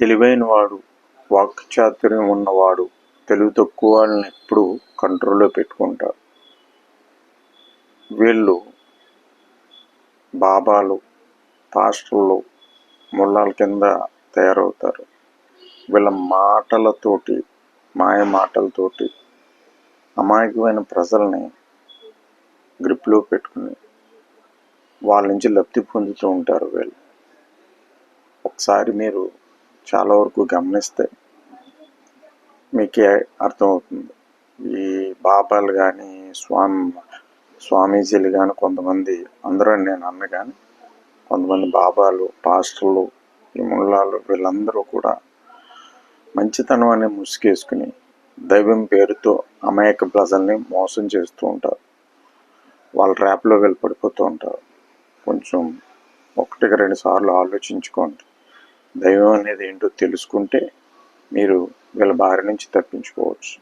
తెలివైన వాడు వాక్చాతుర్యం ఉన్నవాడు తెలివి తక్కువ వాళ్ళని ఎప్పుడు కంట్రోల్లో పెట్టుకుంటారు. వీళ్ళు బాబాలు పాస్టర్లు ముల్లాల కింద తయారవుతారు. వీళ్ళ మాటలతోటి మాయ మాటలతోటి అమాయకమైన ప్రజల్ని గ్రిప్లో పెట్టుకుని వాళ్ళ నుంచి లబ్ధి పొందుతూ ఉంటారు వీళ్ళు. ఒకసారి మీరు చాలా వరకు గమనిస్తే మీకే అర్థమవుతుంది. ఈ బాబాలు కానీ స్వామి స్వామీజీలు కానీ కొంతమంది అందరూ నేను అన్న కానీ కొంతమంది బాబాలు పాస్టర్లు ఈ ముళ్ళాలు వీళ్ళందరూ కూడా మంచితనం అనే ముసుగేసుకుని దైవం పేరుతో అమాయక ప్రజల్ని మోసం చేస్తూ ఉంటారు. వాళ్ళ ర్యాప్లో వెళ్ళి పడిపోతూ ఉంటారు. కొంచెం ఒకటికి రెండు సార్లు ఆలోచించుకోండి. దైవం అనేది ఏంటో తెలుసుకుంటే మీరు వీళ్ళ బారి నుంచి తప్పించుకోవచ్చు.